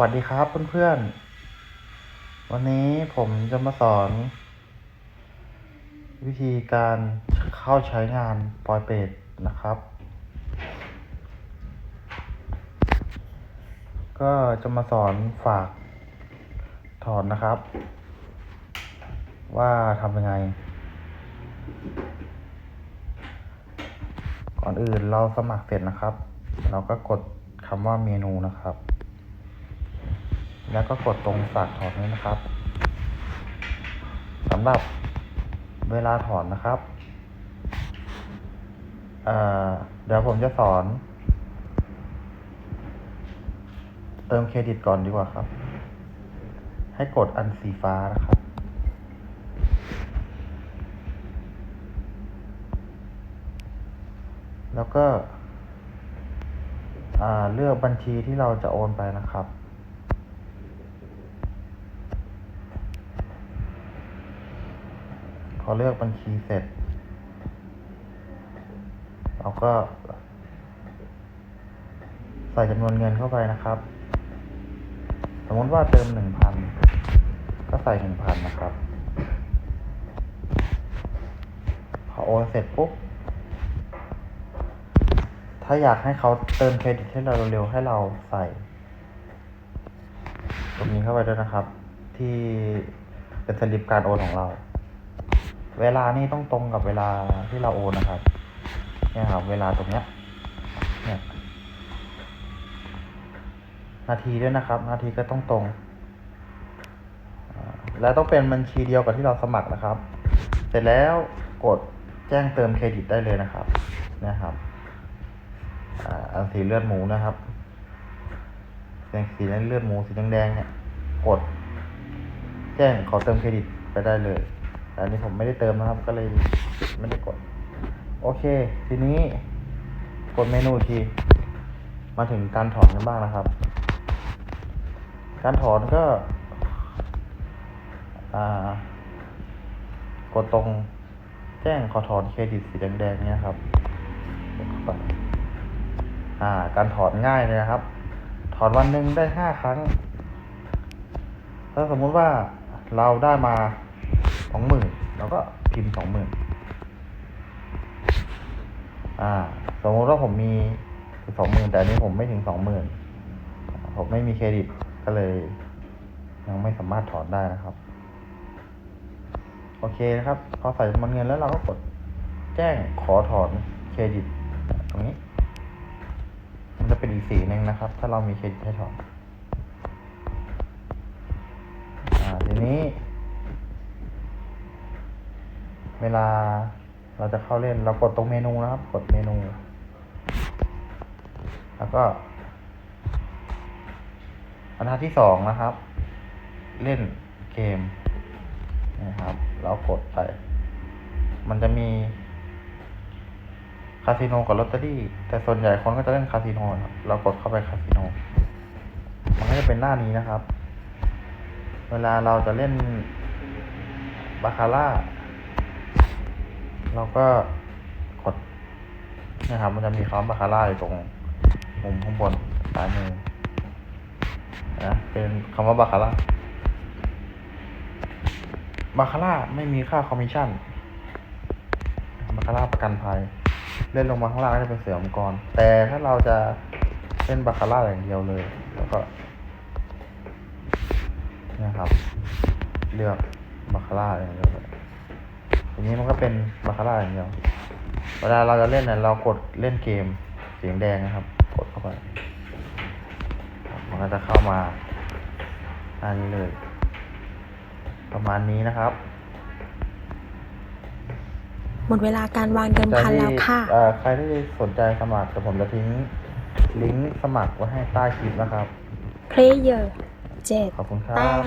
วัสดีครับเพื่อนๆ วันนี้ผมจะมาสอน วิธีการเข้าใช้งานปอยเปดนะครับ ก็จะมาสอนฝากถอนนะครับ ว่าทำยังไง ก่อนอื่นเราสมัครเสร็จนะครับ เราก็กดคำว่าเมนูนะครับ แล้วก็กดตรงฝากถอนนี้นะครับสำหรับเวลาถอนนะครับเเดี๋ยวผมจะสอน เติมเครดิตก่อนดีกว่าครับ ให้กดอันสีฟ้านะครับ แล้วก็เลือกบัญชีที่เราจะโอนไปนะครับ พอเลือกบัญชีเสร็จ เราก็ ใส่จำนวนเงินเข้าไปนะครับ สมมติว่าเติมหนึ่งพันก็ใส่หนึ่งพันนะครับ พอโอนเสร็จปุ๊บ ถ้าอยากให้เขาเติมเครดิตให้เราเร็วๆให้เราใส่ ตรงนี้เข้าไปด้วยนะครับ ที่เป็นสลิปการโอนของเรา เวลานี่ต้องตรงกับเวลาที่เราโอนนะครับ เนี่ยครับ เวลาตรงเนี้ย เนี่ย นาทีด้วยนะครับ นาทีก็ต้องตรง และต้องเป็นบัญชีเดียวกับที่เราสมัครนะครับ เสร็จแล้วกดแจ้งเติมเครดิตได้เลยนะครับ นะครับอันสีเลือดหมูนะครับสีเลือดหมูสีแดงๆเนี่ย กด แจ้งขอเติมเครดิตไปได้เลย แต่อันนี้ผมไม่ได้เติมนะครับ ก็เลยไม่ได้กด โอเค ทีนี้กดเมนูที มาถึงการถอนกันบ้างนะครับ การถอนก็ กดตรงแจ้งขอถอนเครดิตสีแดงๆเนี่ยครับกดเข้าไปอ่า การถอนง่ายเลยนะครับ ถอนวันหนึ่งได้ห้าครั้ง ถ้าสมมุติว่าเราได้มา องหมื่นเราก็พิมพ์สองหมื่นอ่า สมมติว่าผมมีสองหมื่นแต่อันนี้ผมไม่ถึงสองหมื่นผมไม่มีเครดิตก็เลย ยังไม่สามารถถอนได้นะครับ โอเคนะครับ พอใส่จำนวนเงินแล้วเราก็กดแจ้งขอถอนเครดิต ตรงนี้ มันจะเป็นอีกสีหนึ่งนะครับ ถ้าเรามีเครดิตให้ถอน อ่าทีนี้ เวลาเราจะเข้าเล่นเรากดตรงเมนูนะครับ กดเมนู แล้วก็บรรทัดที่สองนะครับ เล่นเกมนะครับเรากดไป มันจะมีคาสิโนกับลอตเตอรี่ แต่ส่วนใหญ่คนก็จะเล่นคาสิโนครับเรากดเข้าไปคาสิโน มันก็จะเป็นหน้านี้นะครับ เวลาเราจะเล่นบาคาร่า เราก็กดนะครับ มันจะมีคำว่าบาคาร่าอยู่ตรงมุมข้างบนซ้ายมือนะเป็นคำว่าบาคาร่าบาคาร่าไม่มีค่าคอมมิชชั่นบาคาร่าประกันภัย เล่นลงมาข้างล่างก็จะเป็นเสือมังกร แต่ถ้าเราจะเล่นบาคาร่าอย่างเดียวเลย แล้วก็นะครับ เลือกบาคาร่าอย่างเดียวเลย ทีนี้มันก็เป็นบาคาร่าอย่างเดียว เวลาเราจะเล่นเนี่ยเรากดเล่นเกมเสียงแดงนะครับ กดเข้าไปครับมันก็จะเข้ามาหน้านี้เลย ประมาณนี้นะครับหมดเวลาการวางเดิมพันแล้วค่ะเอ่อใครที่สนใจสมัครแต่ผมจะทิ้งลิงก์สมัครไว้ให้ใต้คลิปนะครับ Player 7ขอบคุณครัแต้บม